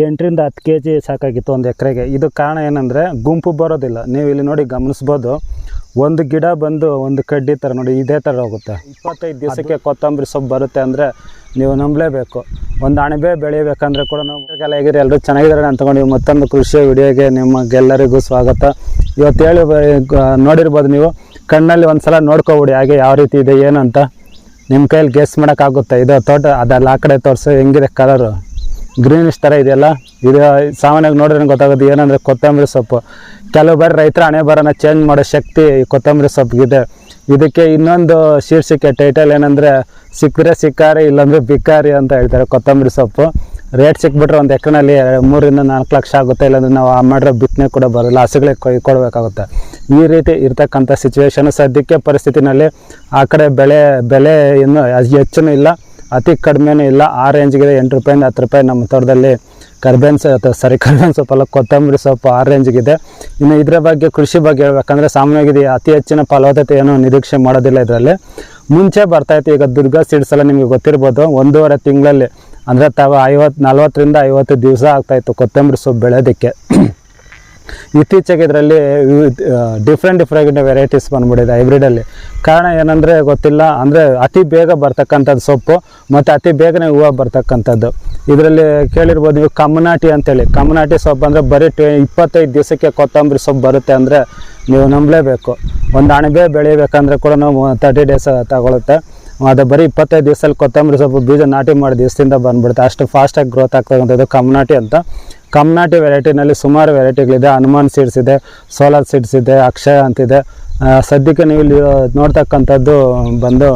ಎಂಟರಿಂದ ಹತ್ತು K G ಸಾಕಾಗಿತ್ತು ಒಂದು ಎಕರೆಗೆ. ಇದು ಕಾರಣ ಏನಂದರೆ ಗುಂಪು ಬರೋದಿಲ್ಲ. ನೀವು ಇಲ್ಲಿ ನೋಡಿ ಗಮನಿಸ್ಬೋದು. ಒಂದು ಗಿಡ ಬಂದು ಒಂದು ಕಡ್ಡಿ ಥರ ನೋಡಿ ಇದೇ ಥರ ಹೋಗುತ್ತೆ. ಇಪ್ಪತ್ತೈದು ದಿವಸಕ್ಕೆ ಕೊತ್ತಂಬರಿ ಸೊಪ್ಪು ಬರುತ್ತೆ ಅಂದರೆ ನೀವು ನಂಬಲೇಬೇಕು. ಒಂದು ಅಣಬೆ ಬೆಳೆಯಬೇಕಂದ್ರೆ ಕೂಡ ನಾವು ಹೇಗಿರಿ ಎಲ್ಲರೂ ಚೆನ್ನಾಗಿದ್ದಾರೆ ತಗೊಂಡು ಮತ್ತೊಂದು ಕೃಷಿ ವಿಡಿಯೋಗೆ ನಿಮಗೆಲ್ಲರಿಗೂ ಸ್ವಾಗತ. ಇವತ್ತು ಹೇಳಿ ನೋಡಿರ್ಬೋದು ನೀವು. ಕಣ್ಣಲ್ಲಿ ಒಂದು ಸಲ ನೋಡ್ಕೊಬಿಡಿ ಹಾಗೆ ಯಾವ ರೀತಿ ಇದೆ ಏನು ಅಂತ ನಿಮ್ಮ ಕೈಯಲ್ಲಿ ಗೆಸ್ ಮಾಡೋಕ್ಕಾಗುತ್ತೆ. ಇದು ತೋಟ ಅದಲ್ಲ ಆ ಕಡೆ ತೋರಿಸು ಹೆಂಗಿದೆ ಕಲರು ಗ್ರೀನಿಶ್ ಥರ ಇದೆಯಲ್ಲ? ಇದು ಸಾಮಾನ್ಯವಾಗಿ ನೋಡಿದ್ರೆ ಗೊತ್ತಾಗುತ್ತೆ ಏನಂದರೆ ಕೊತ್ತಂಬರಿ ಸೊಪ್ಪು. ಕೆಲವು ಬಾರಿ ರೈತರ ಹಣೆ ಬರನ ಚೇಂಜ್ ಮಾಡೋ ಶಕ್ತಿ ಕೊತ್ತಂಬರಿ ಸೊಪ್ಪಿಗಿದೆ. ಇದಕ್ಕೆ ಇನ್ನೊಂದು ಶೀರ್ಷಿಕೆ ಟೈಟಲ್ ಏನಂದರೆ ಸಿಕ್ಕರೆ ಸಿಕ್ಕಾರಿ, ಇಲ್ಲಾಂದರೆ ಬಿಕ್ಕಾರಿ ಅಂತ ಹೇಳ್ತಾರೆ ಕೊತ್ತಂಬರಿ ಸೊಪ್ಪು. ರೇಟ್ ಸಿಕ್ಬಿಟ್ರೆ ಒಂದು ಎಕರೆನಲ್ಲಿ ಮೂರಿಂದ ನಾಲ್ಕು ಲಕ್ಷ ಆಗುತ್ತೆ, ಇಲ್ಲಾಂದರೆ ನಾವು ಆ ಮಾಡಿರೋ ಬಿತ್ತನೆ ಕೂಡ ಬರೋಲ್ಲ, ಹಸುಗಳಿಗೆ ಕೊಯ್ಕೊಳ್ಬೇಕಾಗುತ್ತೆ ಈ ರೀತಿ ಇರ್ತಕ್ಕಂಥ ಸಿಚುವೇಶನ್ ಸದ್ಯಕ್ಕೆ ಪರಿಸ್ಥಿತಿನಲ್ಲಿ ಆ ಕಡೆ ಬೆಳೆ, ಬೆಲೆ ಇನ್ನೂ ಹೆಚ್ಚೂ ಇಲ್ಲ. ಅತಿ ಕಡಿಮೆನೂ ಇಲ್ಲ. ಆ ರೇಂಜ್ಗಿದೆ ಎಂಟು ರೂಪಾಯಿಂದ ಹತ್ತು ರೂಪಾಯಿ ನಮ್ಮ ತೋಟದಲ್ಲಿ ಕರ್ಬೇನ್ ಅಥವಾ ಸರಿ ಕರ್ಬೇನ್ ಸೊಪ್ಪಲ್ಲ ಕೊತ್ತಂಬರಿ ಸೊಪ್ಪು ಆ ರೇಂಜ್ಗಿದೆ ಇನ್ನು ಇದರ ಬಗ್ಗೆ, ಕೃಷಿ ಬಗ್ಗೆ ಹೇಳ್ಬೇಕಂದ್ರೆ ಸಾಮಾನ್ಯವಾಗಿ ಅತಿ ಹೆಚ್ಚಿನ ಫಲವತ್ತತೆ ಏನು ನಿರೀಕ್ಷೆ ಮಾಡೋದಿಲ್ಲ ಇದರಲ್ಲಿ. ಮುಂಚೆ ಬರ್ತಾಯಿತ್ತು ಈಗ ದುರ್ಗಾ ಸೀಡ್ಸ್ ಎಲ್ಲ ನಿಮಗೆ ಗೊತ್ತಿರ್ಬೋದು. ಒಂದೂವರೆ ತಿಂಗಳಲ್ಲಿ, ಅಂದರೆ ತಾವು ಐವತ್ತು ನಲ್ವತ್ತರಿಂದ ಐವತ್ತು ದಿವಸ ಆಗ್ತಾಯಿತ್ತು ಕೊತ್ತಂಬರಿ ಸೊಪ್ಪು ಬೆಳೆಯೋದಕ್ಕೆ. ಇತ್ತೀಚೆಗೆ ಇದರಲ್ಲಿ ಡಿಫ್ರೆಂಟ್ ಡಿಫ್ರೆಂಟ್ ವೆರೈಟೀಸ್ ಬಂದ್ಬಿಟ್ಟಿದೆ ಹೈಬ್ರಿಡಲ್ಲಿ. ಕಾರಣ ಏನಂದರೆ ಗೊತ್ತಿಲ್ಲ, ಅಂದರೆ ಅತಿ ಬೇಗ ಬರ್ತಕ್ಕಂಥದ್ದು ಸೊಪ್ಪು ಮತ್ತು ಅತಿ ಬೇಗನೆ ಹೂವು ಬರ್ತಕ್ಕಂಥದ್ದು. ಇದರಲ್ಲಿ ಕೇಳಿರ್ಬೋದು ನೀವು ಕಮ್ಮನಾಟಿ ಅಂತೇಳಿ. ಕಮ್ಮನಾಟಿ ಸೊಪ್ಪು ಅಂದರೆ ಬರೀ ಟ್ವೆ, ಇಪ್ಪತ್ತೈದು ದಿವಸಕ್ಕೆ ಕೊತ್ತಂಬರಿ ಸೊಪ್ಪು ಬರುತ್ತೆ ಅಂದರೆ ನೀವು ನಂಬಲೇಬೇಕು. ಒಂದು ಅಣಬೆ ಬೆಳಿಬೇಕಂದ್ರೆ ಕೂಡ ನಾವು ತರ್ಟಿ ಡೇಸ್ ತಗೊಳುತ್ತೆ. ಅದು ಬರೀ ಇಪ್ಪತ್ತೈದು ದಿವಸದಲ್ಲಿ ಕೊತ್ತಂಬರಿ ಸೊಪ್ಪು, ಬೀಜ ನಾಟಿ ಮಾಡಿ ದಿವಸದಿಂದ ಬಂದ್ಬಿಡುತ್ತೆ. ಅಷ್ಟು ಫಾಸ್ಟಾಗಿ ಗ್ರೋತ್ ಆಗ್ತಕ್ಕಂಥದ್ದು ಕಮ್ನಾಟಿ ಅಂತ. ಕಮ್ನಾಟಿ ವೆರೈಟಿನಲ್ಲಿ ಸುಮಾರು ವೆರೈಟಿಗಳಿದೆ ಹನುಮಾನ್ ಸೀಡ್ಸ್ ಇದೆ ಸೋಲಾರ್ ಸೀಡ್ಸ್ ಇದೆ, ಅಕ್ಷಯ ಅಂತಿದೆ. ಸದ್ಯಕ್ಕೆ ನೀವು ಇಲ್ಲಿ ನೋಡ್ತಕ್ಕಂಥದ್ದು ಬಂದು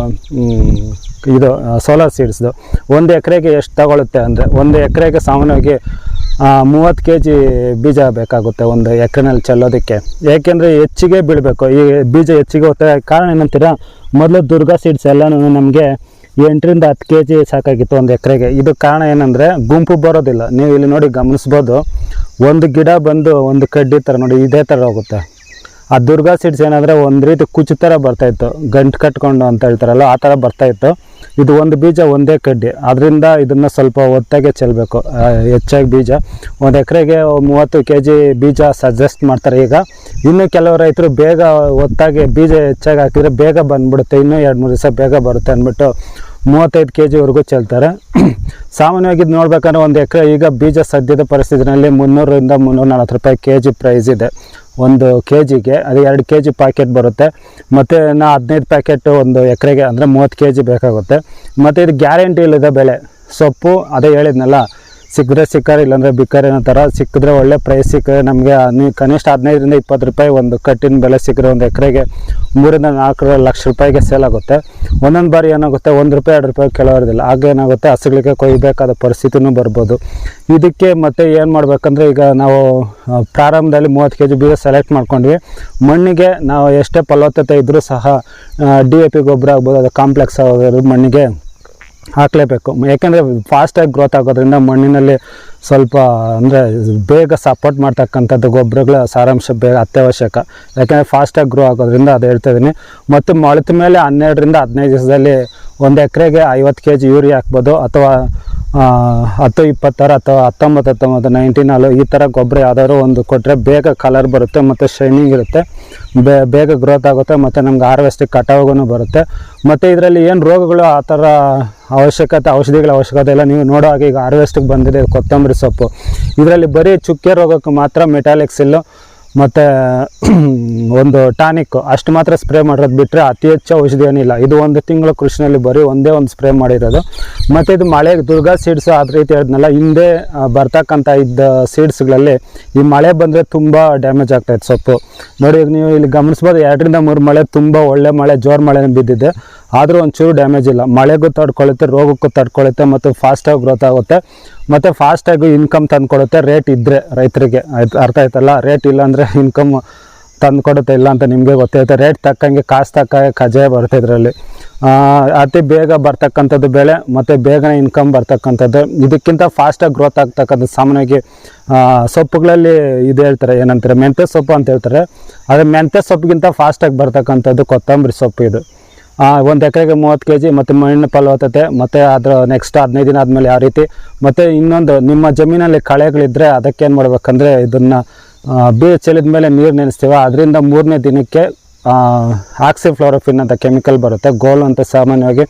ಇದು ಸೋಲಾರ್ ಸೀಡ್ಸ್ದು ಒಂದು ಎಕರೆಗೆ ಎಷ್ಟು ತಗೊಳುತ್ತೆ ಅಂದರೆ, ಒಂದು ಎಕರೆಗೆ ಸಾಮಾನ್ಯವಾಗಿ ಮೂವತ್ತು ಕೆ ಜಿ ಬೀಜ ಬೇಕಾಗುತ್ತೆ ಒಂದು ಎಕರೆನಲ್ಲಿ ಚೆಲ್ಲೋದಕ್ಕೆ. ಏಕೆಂದರೆ ಹೆಚ್ಚಿಗೆ ಬೀಳಬೇಕು. ಈ ಬೀಜ ಹೆಚ್ಚಿಗೆ ಹೋಗ್ತದೆ ಕಾರಣ ಏನಂತೀರಾ, ಮೊದಲು ದುರ್ಗಾ ಸೀಡ್ಸ್ ಎಲ್ಲನೂ ನಮಗೆ ಎಂಟರಿಂದ ಹತ್ತು ಕೆ ಜಿ ಸಾಕಾಗಿತ್ತು ಒಂದು ಎಕರೆಗೆ. ಇದು ಕಾರಣ ಏನಂದರೆ, ಗುಂಪು ಬರೋದಿಲ್ಲ. ನೀವು ಇಲ್ಲಿ ನೋಡಿ ಗಮನಿಸ್ಬೋದು. ಒಂದು ಗಿಡ ಬಂದು ಒಂದು ಕಡ್ಡಿ ಥರ ನೋಡಿ ಇದೇ ಥರ ಹೋಗುತ್ತೆ. ಆ ದುರ್ಗಾ ಸೀಡ್ಸ್ ಏನಂದರೆ ಒಂದು ರೀತಿ ಕುಚ್ಚು ಥರ ಬರ್ತಾಯಿತ್ತು ಗಂಟು ಕಟ್ಕೊಂಡು ಅಂತ ಹೇಳ್ತಾರಲ್ಲ, ಆ ಥರ ಬರ್ತಾಯಿತ್ತು ಇದು ಒಂದು ಬೀಜ, ಒಂದೇ ಕಡ್ಡಿ. ಅದರಿಂದ ಇದನ್ನು ಸ್ವಲ್ಪ ಒತ್ತಾಗೆ ಚೆಲ್ಲಬೇಕು ಹೆಚ್ಚಾಗಿ ಬೀಜ. ಒಂದು ಎಕರೆಗೆ ಮೂವತ್ತು ಕೆ ಬೀಜ ಸಜೆಸ್ಟ್ ಮಾಡ್ತಾರೆ. ಈಗ ಇನ್ನು ಕೆಲವು ರೈತರು ಬೇಗ ಒತ್ತಾಗಿ ಬೀಜ ಹೆಚ್ಚಾಗಿ ಹಾಕಿದರೆ ಬೇಗ ಬಂದ್ಬಿಡುತ್ತೆ. ಇನ್ನೂ ಎರಡು ಮೂರು ದಿವಸ ಬೇಗ ಬರುತ್ತೆ ಅಂದ್ಬಿಟ್ಟು ಮೂವತ್ತೈದು ಕೆ ಜಿವರೆಗೂ ಚೆಲ್ತಾರೆ. ಸಾಮಾನ್ಯವಾಗಿ ಇದು ನೋಡ್ಬೇಕಂದ್ರೆ ಒಂದು ಎಕರೆ, ಈಗ ಬೀಜ ಸದ್ಯದ ಪರಿಸ್ಥಿತಿನಲ್ಲಿ ಮುನ್ನೂರರಿಂದ ಮುನ್ನೂರ ನಲ್ವತ್ತು ರೂಪಾಯಿ ಕೆ ಜಿ ಪ್ರೈಸ್ ಇದೆ. ಒಂದು ಕೆ ಜಿಗೆ ಅದು ಎರಡು ಕೆ ಜಿ ಪ್ಯಾಕೆಟ್ ಬರುತ್ತೆ. ಮತ್ತು ನಾ ಹದಿನೈದು ಪ್ಯಾಕೆಟ್ ಒಂದು ಎಕರೆಗೆ, ಅಂದರೆ ಮೂವತ್ತು ಕೆ ಜಿ ಬೇಕಾಗುತ್ತೆ. ಮತ್ತು ಇದು ಗ್ಯಾರಂಟಿ ಇಲ್ಲದ ಬೆಲೆ ಸೊಪ್ಪು, ಅದೇ ಹೇಳಿದ್ನಲ್ಲ ಸಿಕ್ಕಿದ್ರೆ ಸಿಕ್ಕಾರೆ, ಇಲ್ಲಾಂದರೆ ಬಿಕ್ಕಾರೆ ಥರ. ಸಿಕ್ಕಿದ್ರೆ ಒಳ್ಳೆ ಪ್ರೈಸ್ ಸಿಕ್ಕರೆ ನಮಗೆ ಕನಿಷ್ಠ ಹದಿನೈದರಿಂದ ಇಪ್ಪತ್ತು ರೂಪಾಯಿ ಒಂದು ಕಟ್ಟಿನ ಬೆಲೆ ಸಿಕ್ಕರೆ ಒಂದು ಎಕರೆಗೆ ಮೂರಿಂದ ನಾಲ್ಕು ಲಕ್ಷ ರೂಪಾಯಿಗೆ ಸೇಲ್ ಆಗುತ್ತೆ. ಒಂದೊಂದು ಬಾರಿ ಏನಾಗುತ್ತೆ, ಒಂದು ರೂಪಾಯಿ, ಎರಡು ರೂಪಾಯಿ ಕೆಲವರದಿಲ್ಲ ಆಗ ಏನಾಗುತ್ತೆ, ಹಸುಗಳಿಗೆ ಕೊಯ್ಯಬೇಕಾದ ಪರಿಸ್ಥಿತಿನೂ ಬರ್ಬೋದು. ಇದಕ್ಕೆ ಮತ್ತೆ ಏನು ಮಾಡಬೇಕಂದ್ರೆ, ಈಗ ನಾವು ಪ್ರಾರಂಭದಲ್ಲಿ ಮೂವತ್ತು ಕೆ ಜಿ ಬೀಜ ಸೆಲೆಕ್ಟ್ ಮಾಡ್ಕೊಂಡ್ವಿ. ಮಣ್ಣಿಗೆ ನಾವು ಎಷ್ಟೇ ಫಲವತ್ತತೆ ಇದ್ದರೂ ಸಹ ಡಿ ಎ ಪಿ ಗೊಬ್ಬರ ಆಗ್ಬೋದು, ಅದು ಕಾಂಪ್ಲೆಕ್ಸ್ ಆಗಿರೋದು ಮಣ್ಣಿಗೆ ಹಾಕಲೇಬೇಕು. ಯಾಕೆಂದರೆ ಫಾಸ್ಟಾಗಿ ಗ್ರೋತ್ ಆಗೋದ್ರಿಂದ ಮಣ್ಣಿನಲ್ಲಿ ಸ್ವಲ್ಪ, ಅಂದರೆ ಬೇಗ ಸಪೋರ್ಟ್ ಮಾಡ್ತಕ್ಕಂಥದ್ದು ಗೊಬ್ಬರಗಳ ಸಾರಾಂಶ ಬೇಗ ಅತ್ಯವಶ್ಯಕ. ಯಾಕೆಂದರೆ ಫಾಸ್ಟಾಗಿ ಗ್ರೋ ಆಗೋದ್ರಿಂದ ಅದು ಹೇಳ್ತಾ ಇದ್ದೀನಿ ಮತ್ತು ಮೊಳತ ಮೇಲೆ ಹನ್ನೆರಡರಿಂದ ಹದಿನೈದು ದಿವಸದಲ್ಲಿ ಒಂದು ಎಕರೆಗೆ ಐವತ್ತು ಕೆ ಜಿ ಯೂರಿಯಾ ಹಾಕ್ಬೋದು. ಅಥವಾ ಹತ್ತು ಇಪ್ಪತ್ತಾರು ಅಥವಾ ಹತ್ತೊಂಬತ್ತು ಹತ್ತೊಂಬತ್ತು ನೈನ್ಟೀನ್ ಅಲ್ಲೂ ಈ ಥರ ಗೊಬ್ಬರ ಯಾವ್ದಾದ್ರು ಒಂದು ಕೊಟ್ಟರೆ ಬೇಗ ಕಲರ್ ಬರುತ್ತೆ ಮತ್ತು ಶೈನಿಂಗ್ ಇರುತ್ತೆ. ಬೇಗ ಗ್ರೋತ್ ಆಗುತ್ತೆ ಮತ್ತು ನಮ್ಗೆ ಹಾರ್ವೆಸ್ಟಿಗೆ ಕಟಾವಾಗೂ ಬರುತ್ತೆ. ಮತ್ತು ಇದರಲ್ಲಿ ಏನು ರೋಗಗಳು ಆ ಥರ ಅವಶ್ಯಕತೆ, ಔಷಧಿಗಳ ಅವಶ್ಯಕತೆ ಇಲ್ಲ ನೀವು ನೋಡೋ ಹಾಗೆ ಈಗ ಹಾರ್ವೆಸ್ಟಿಗೆ ಬಂದಿದೆ ಕೊತ್ತಂಬರಿ ಸೊಪ್ಪು. ಇದರಲ್ಲಿ ಬರೀ ಚುಕ್ಕೆ ರೋಗಕ್ಕೆ ಮಾತ್ರ ಮೆಟಾಲಿಕ್ಸಿಲ್ಲು ಮತ್ತು, ಒಂದು ಟಾನಿಕ್, ಅಷ್ಟು ಮಾತ್ರ ಸ್ಪ್ರೇ ಮಾಡಿರೋದು ಬಿಟ್ಟರೆ ಅತಿ ಹೆಚ್ಚು ಔಷಧಿ ಏನಿಲ್ಲ. ಇದು ಒಂದು ತಿಂಗಳು ಕೃಷಿನಲ್ಲಿ ಬರೀ ಒಂದೇ ಒಂದು ಸ್ಪ್ರೇ ಮಾಡಿರೋದು. ಮತ್ತು ಇದು ಮಳೆ, ದುರ್ಗಾ ಸೀಡ್ಸ್ ಅದ ರೀತಿ ಹೇಳಿದ್ನಲ್ಲ ಹಿಂದೆ ಬರ್ತಕ್ಕಂಥ ಇದ್ದ ಸೀಡ್ಸ್ಗಳಲ್ಲಿ ಈ ಮಳೆ ಬಂದರೆ ತುಂಬ ಡ್ಯಾಮೇಜ್ ಆಗ್ತಾಯಿತ್ತು ಸೊಪ್ಪು. ನೋಡಿ ನೀವು ಇಲ್ಲಿ ಗಮನಿಸ್ಬೋದು, ಎರಡರಿಂದ ಮೂರು ಮಳೆ, ತುಂಬ ಒಳ್ಳೆ ಮಳೆ, ಜೋರು ಮಳೆ ಬಿದ್ದಿದೆ. ಆದರೂ ಒಂಚೂರು ಡ್ಯಾಮೇಜ್ ಇಲ್ಲ. ಮಳೆಗೂ ತಡ್ಕೊಳ್ಳುತ್ತೆ ರೋಗಕ್ಕೂ ತಡ್ಕೊಳ್ಳುತ್ತೆ ಮತ್ತು ಫಾಸ್ಟಾಗಿ ಗ್ರೋತ್ ಆಗುತ್ತೆ. ಮತ್ತು ಫಾಸ್ಟಾಗಿ ಇನ್ಕಮ್ ತಂದುಕೊಡುತ್ತೆ. ರೇಟ್ ಇದ್ದರೆ ರೈತರಿಗೆ. ಅರ್ಥ ಆಯ್ತಲ್ಲ? ರೇಟ್ ಇಲ್ಲ ಅಂದರೆ ಇನ್ಕಮ್ ತಂದು ಕೊಡುತ್ತೆ ಇಲ್ಲ ಅಂತ ನಿಮಗೆ ಗೊತ್ತಿರುತ್ತೆ ರೇಟ್ ತಕ್ಕಂಗೆ ಕಾಸು ತಕ್ಕ ಕಜಾಯ ಬರುತ್ತೆ ಇದರಲ್ಲಿ. ಅತಿ ಬೇಗ ಬರ್ತಕ್ಕಂಥದ್ದು ಬೆಳೆ ಮತ್ತು ಬೇಗನೆ ಇನ್ಕಮ್ ಬರ್ತಕ್ಕಂಥದ್ದು. ಇದಕ್ಕಿಂತ ಫಾಸ್ಟಾಗಿ ಗ್ರೋತ್ ಆಗ್ತಕ್ಕಂಥದ್ದು ಸಾಮಾನ್ಯವಾಗಿ ಸೊಪ್ಪುಗಳಲ್ಲಿ ಇದು ಹೇಳ್ತಾರೆ. ಏನಂತಾರೆ? ಮೆಂತ್ಯ ಸೊಪ್ಪು ಅಂತ ಹೇಳ್ತಾರೆ. ಆದರೆ ಮೆಂತ್ಯ ಸೊಪ್ಪಿಗಿಂತ ಫಾಸ್ಟಾಗಿ ಬರ್ತಕ್ಕಂಥದ್ದು ಕೊತ್ತಂಬರಿ ಸೊಪ್ಪು ಇದು. ಒಂದು ಎಕರೆಗೆ ಮೂವತ್ತು ಕೆ ಜಿ ಮತ್ತು ಮಣ್ಣಿನ ಫಲವತ್ತತೆ ಮತ್ತು ಅದರ ನೆಕ್ಸ್ಟ್ ಹದಿನೈದು ದಿನ ಆದಮೇಲೆ ಯಾವ ರೀತಿ. ಮತ್ತು ಇನ್ನೊಂದು, ನಿಮ್ಮ ಜಮೀನಲ್ಲಿ ಕಳೆಗಳಿದ್ದರೆ ಅದಕ್ಕೆ ಏನು ಮಾಡ್ಬೇಕಂದ್ರೆ ಇದನ್ನು ಬೀಜ ಚೆಲ್ಲಿದ ಮೇಲೆ ನೀರು ನೆನೆಸ್ತೀವಿ. ಅದರಿಂದ ಮೂರನೇ ದಿನಕ್ಕೆ ಆಕ್ಸಿಫ್ಲೋರೋಫಿನ್ ಅಂತ ಕೆಮಿಕಲ್ ಬರುತ್ತೆ. ಗೋಲ್ ಅಂತ ಸಾಮಾನ್ಯವಾಗಿ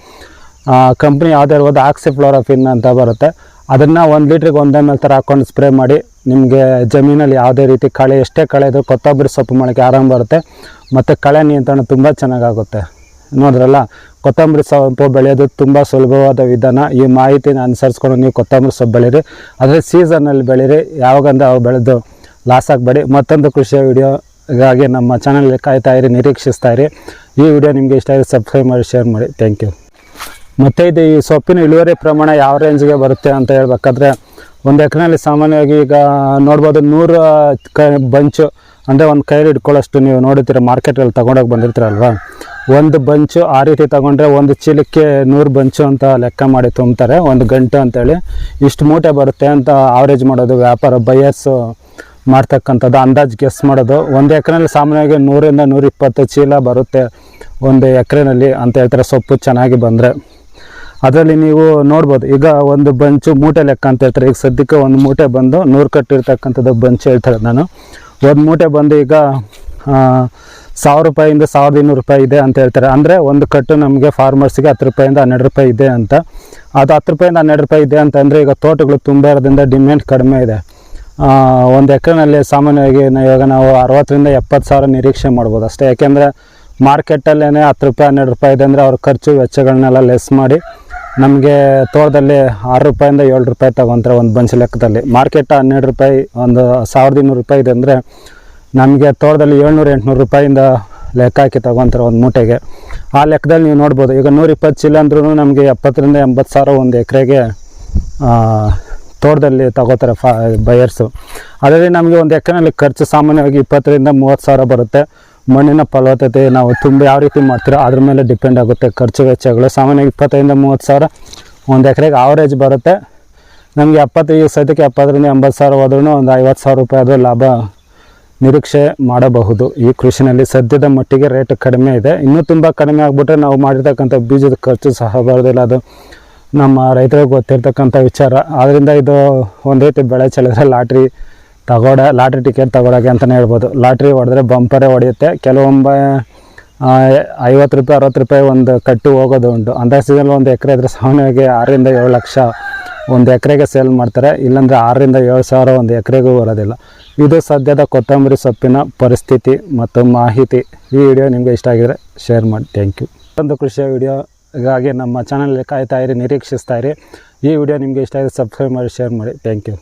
ಕಂಪ್ನಿ ಯಾವುದೇ ಇರ್ಬೋದು ಆಕ್ಸಿಫ್ಲೋರೋಫಿನ್ ಅಂತ ಬರುತ್ತೆ. ಅದನ್ನು ಒಂದು ಲೀಟ್ರಿಗೆ ಒಂದೇ ಮೇಲೆ ಥರ ಹಾಕ್ಕೊಂಡು ಸ್ಪ್ರೇ ಮಾಡಿ, ನಿಮಗೆ ಜಮೀನಲ್ಲಿ ಯಾವುದೇ ರೀತಿ ಕಳೆ, ಎಷ್ಟೇ ಕಳೆ ಇದ್ರೂ ಕೊತ್ತಂಬರಿ ಸೊಪ್ಪು ಮಾಡೋಕ್ಕೆ ಆರಾಮ ಬರುತ್ತೆ. ಮತ್ತು ಕಳೆ ನಿಯಂತ್ರಣ ತುಂಬ ಚೆನ್ನಾಗಾಗುತ್ತೆ. ನೋಡಿದ್ರಲ್ಲ ಕೊತ್ತಂಬರಿ ಸೊಪ್ಪು ಬೆಳೆಯೋದು ತುಂಬ ಸುಲಭವಾದ ವಿಧಾನ. ಈ ಮಾಹಿತಿನ ಅನುಸರಿಸ್ಕೊಂಡು ನೀವು ಕೊತ್ತಂಬರಿ ಸೊಪ್ಪು ಬೆಳೀರಿ. ಆದರೆ ಸೀಸನಲ್ಲಿ ಬೆಳೀರಿ. ಯಾವಾಗಂದ್ರೆ ಅವು ಬೆಳೆದು ಲಾಸ್ ಆಗಬೇಡಿ. ಮತ್ತೊಂದು ಕೃಷಿಯ ವಿಡಿಯೋಗಾಗಿ ನಮ್ಮ ಚಾನಲ್ ಕಾಯ್ತಾ ಇರಿ, ನಿರೀಕ್ಷಿಸ್ತಾ ಇರಿ. ಈ ವಿಡಿಯೋ ನಿಮಗೆ ಇಷ್ಟ ಆಗಿದೆ ಸಬ್ಸ್ಕ್ರೈಬ್ ಮಾಡಿ ಶೇರ್ ಮಾಡಿ. ಥ್ಯಾಂಕ್ ಯು ಮತ್ತು ಇದು ಈ ಸೊಪ್ಪಿನ ಇಳುವರಿ ಪ್ರಮಾಣ ಯಾವ ರೇಂಜ್ಗೆ ಬರುತ್ತೆ ಅಂತ ಹೇಳ್ಬೇಕಾದ್ರೆ, ಒಂದು ಎಕರೆಯಲ್ಲಿ ಸಾಮಾನ್ಯವಾಗಿ ಈಗ ನೋಡ್ಬೋದು ನೂರು ಕ ಬಂಚು ಅಂದರೆ ಒಂದು ಕೈಲಿ ಇಟ್ಕೊಳ್ಳೋಷ್ಟು ನೀವು ನೋಡಿರ್ತೀರ ಮಾರ್ಕೆಟಲ್ಲಿ ತೊಗೊಂಡೋಗಿ ಬಂದಿರ್ತೀರಲ್ವ? ಒಂದು ಬಂಚು ಆ ರೀತಿ ತೊಗೊಂಡ್ರೆ ಒಂದು ಚೀಲಕ್ಕೆ ನೂರು ಬಂಚು ಅಂತ ಲೆಕ್ಕ ಮಾಡಿ ತುಂಬ್ತಾರೆ, ಒಂದು ಗಂಟೆ ಅಂತೇಳಿ. ಇಷ್ಟು ಮೂಟೆ ಬರುತ್ತೆ ಅಂತ ಆವ್ರೇಜ್ ಮಾಡೋದು, ವ್ಯಾಪಾರ ಬಯಸ್ಸು ಮಾಡ್ತಕ್ಕಂಥದ್ದು, ಅಂದಾಜು ಗೆಸ್ ಮಾಡೋದು. ಒಂದು ಎಕರೆಯಲ್ಲಿ ಸಾಮಾನ್ಯವಾಗಿ ನೂರಿಂದ ನೂರಿಪ್ಪತ್ತು ಚೀಲ ಬರುತ್ತೆ ಒಂದು ಎಕರೆನಲ್ಲಿ ಅಂತ ಹೇಳ್ತಾರೆ, ಸೊಪ್ಪು ಚೆನ್ನಾಗಿ ಬಂದರೆ. ಅದರಲ್ಲಿ ನೀವು ನೋಡ್ಬೋದು, ಈಗ ಒಂದು ಬಂಚು ಮೂಟೆ ಲೆಕ್ಕ ಅಂತ ಹೇಳ್ತಾರೆ. ಈಗ ಸದ್ಯಕ್ಕೆ ಒಂದು ಮೂಟೆ ಬಂದು ನೂರು ಕಟ್ಟಿರ್ತಕ್ಕಂಥದ್ದು ಬಂಚು ಹೇಳ್ತಾರೆ ನಾನು. ಒಂದು ಮೂಟೆ ಬಂದು ಈಗ ಸಾವಿರ ರೂಪಾಯಿಂದ ಸಾವಿರದ ಇನ್ನೂರು ರೂಪಾಯಿ ಇದೆ ಅಂತ ಹೇಳ್ತಾರೆ. ಅಂದರೆ ಒಂದು ಕಟ್ಟು ನಮಗೆ ಫಾರ್ಮರ್ಸಿಗೆ ಹತ್ತು ರೂಪಾಯಿಂದ ಹನ್ನೆರಡು ರೂಪಾಯಿ ಇದೆ ಅಂತ. ಅದು ಹತ್ತು ರೂಪಾಯಿಂದ ಹನ್ನೆರಡು ರೂಪಾಯಿ ಇದೆ ಅಂತಂದರೆ ಈಗ ತೋಟಗಳು ತುಂಬ ಇರೋದ್ರಿಂದ ಡಿಮ್ಯಾಂಡ್ ಕಡಿಮೆ ಇದೆ. ಒಂದು ಎಕರೆನಲ್ಲಿ ಸಾಮಾನ್ಯವಾಗಿ ಇವಾಗ ನಾವು ಅರವತ್ತರಿಂದ ಎಪ್ಪತ್ತು ಸಾವಿರ ನಿರೀಕ್ಷೆ ಮಾಡ್ಬೋದು ಅಷ್ಟೇ. ಯಾಕೆಂದರೆ ಮಾರ್ಕೆಟಲ್ಲೇ ಹತ್ತು ರೂಪಾಯಿ ಹನ್ನೆರಡು ರೂಪಾಯಿ ಇದೆ ಅಂದರೆ ಅವ್ರ ಖರ್ಚು ವೆಚ್ಚಗಳನ್ನೆಲ್ಲ ಲೆಸ್ ಮಾಡಿ ನಮಗೆ ತೋಟದಲ್ಲಿ ಆರು ರೂಪಾಯಿಂದ ಏಳು ರೂಪಾಯಿ ತಗೊತಾರೆ ಒಂದು ಬಂಚ್ ಲೆಕ್ಕದಲ್ಲಿ. ಮಾರ್ಕೆಟ್ ಹನ್ನೆರಡು ರೂಪಾಯಿ, ಒಂದು ಸಾವಿರದ ಇನ್ನೂರು ರೂಪಾಯಿ ಇದೆ ಅಂದರೆ ನಮಗೆ ತೋಟದಲ್ಲಿ ಏಳ್ನೂರು, ಎಂಟುನೂರು ರೂಪಾಯಿಂದ ಲೆಕ್ಕ ಹಾಕಿ ತಗೊತಾರೆ ಒಂದು ಮೂಟೆಗೆ. ಆ ಲೆಕ್ಕದಲ್ಲಿ ನೀವು ನೋಡ್ಬೋದು, ಈಗ ನೂರಿಪ್ಪತ್ತು ಚೀಲ ಅಂದ್ರೂ ನಮಗೆ ಎಪ್ಪತ್ತರಿಂದ ಎಂಬತ್ತು ಸಾವಿರ ಒಂದು ಎಕರೆಗೆ ತೋಟದಲ್ಲಿ ತಗೋತಾರೆ ಫಾ ಬಯರ್ಸು ಅದರಲ್ಲಿ ನಮಗೆ ಒಂದು ಎಕರೆನಲ್ಲಿ ಖರ್ಚು ಸಾಮಾನ್ಯವಾಗಿ ಇಪ್ಪತ್ತರಿಂದ ಮೂವತ್ತು ಸಾವಿರ ಬರುತ್ತೆ. ಮಣ್ಣಿನ ಫಲವತ್ತತೆ ನಾವು ತುಂಬ ಯಾವ ರೀತಿ ಮಾಡ್ತೀರೋ ಅದ್ರ ಮೇಲೆ ಡಿಪೆಂಡ್ ಆಗುತ್ತೆ. ಖರ್ಚು ವೆಚ್ಚಗಳು ಸಾಮಾನ್ಯವಾಗಿ ಇಪ್ಪತ್ತೈದಿಂದ ಮೂವತ್ತು ಸಾವಿರ ಒಂದು ಎಕರೆಗೆ ಆವರೇಜ್ ಬರುತ್ತೆ. ನಮಗೆ ಎಪ್ಪತ್ತೈದು ಸದ್ಯಕ್ಕೆ ಎಪ್ಪತ್ತರಿಂದ ಎಂಬತ್ತು ಸಾವಿರ ಹೋದ್ರೂ ಒಂದು ಐವತ್ತು ಸಾವಿರ ರೂಪಾಯಿ ಆದರೂ ಲಾಭ ನಿರೀಕ್ಷೆ ಮಾಡಬಹುದು. ಈ ಕೃಷಿನಲ್ಲಿ ಸದ್ಯದ ಮಟ್ಟಿಗೆ ರೇಟ್ ಕಡಿಮೆ ಇದೆ. ಇನ್ನೂ ತುಂಬ ಕಡಿಮೆ ಆಗಿಬಿಟ್ರೆ ನಾವು ಮಾಡಿರ್ತಕ್ಕಂಥ ಬೀಜದ ಖರ್ಚು ಸಹ ಬರೋದಿಲ್ಲ. ಅದು ನಮ್ಮ ರೈತರಿಗೆ ಗೊತ್ತಿರ್ತಕ್ಕಂಥ ವಿಚಾರ. ಆದ್ದರಿಂದ ಇದು ಒಂದು ರೀತಿ ಬೆಳೆ ಚೆಲ್ಲಿದ್ರೆ ಲಾಟ್ರಿ ತಗೊಡ, ಲಾಟ್ರಿ ಟಿಕೆಟ್ ತಗೊಳಕ್ಕೆ ಅಂತಲೇ ಹೇಳ್ಬೋದು. ಲಾಟ್ರಿ ಹೊಡೆದ್ರೆ ಬಂಪರೇ ಹೊಡೆಯುತ್ತೆ. ಕೆಲವೊಮ್ಮೆ ಐವತ್ತು ರೂಪಾಯಿ, ಅರವತ್ತು ರೂಪಾಯಿ ಒಂದು ಕಟ್ಟು ಹೋಗೋದು ಉಂಟು. ಅಂಥ ಸೀಸನ್ ಒಂದು ಎಕರೆ ಇದ್ದರೆ ಸಾಮಾನ್ಯವಾಗಿ ಆರರಿಂದ ಏಳು ಲಕ್ಷ ಒಂದು ಎಕರೆಗೆ ಸೇಲ್ ಮಾಡ್ತಾರೆ. ಇಲ್ಲಾಂದರೆ ಆರರಿಂದ ಏಳು ಸಾವಿರ ಒಂದು ಎಕರೆಗೂ ಬರೋದಿಲ್ಲ. ಇದು ಸದ್ಯದ ಕೊತ್ತಂಬರಿ ಸೊಪ್ಪಿನ ಪರಿಸ್ಥಿತಿ ಮತ್ತು ಮಾಹಿತಿ. ಈ ವಿಡಿಯೋ ನಿಮಗೆ ಇಷ್ಟ ಆಗಿದರೆ ಶೇರ್ ಮಾಡಿ. ಥ್ಯಾಂಕ್ ಯು ಒಂದು ಕೃಷಿಯ ವಿಡಿಯೋಗಾಗಿ ನಮ್ಮ ಚಾನಲ್ ಕಾಯ್ತಾ ಇರಿ, ನಿರೀಕ್ಷಿಸ್ತಾ ಇರಿ. ಈ ವಿಡಿಯೋ ನಿಮಗೆ ಇಷ್ಟ ಆಗಿದೆ ಸಬ್ಸ್ಕ್ರೈಬ್ ಮಾಡಿ ಶೇರ್ ಮಾಡಿ. Thank you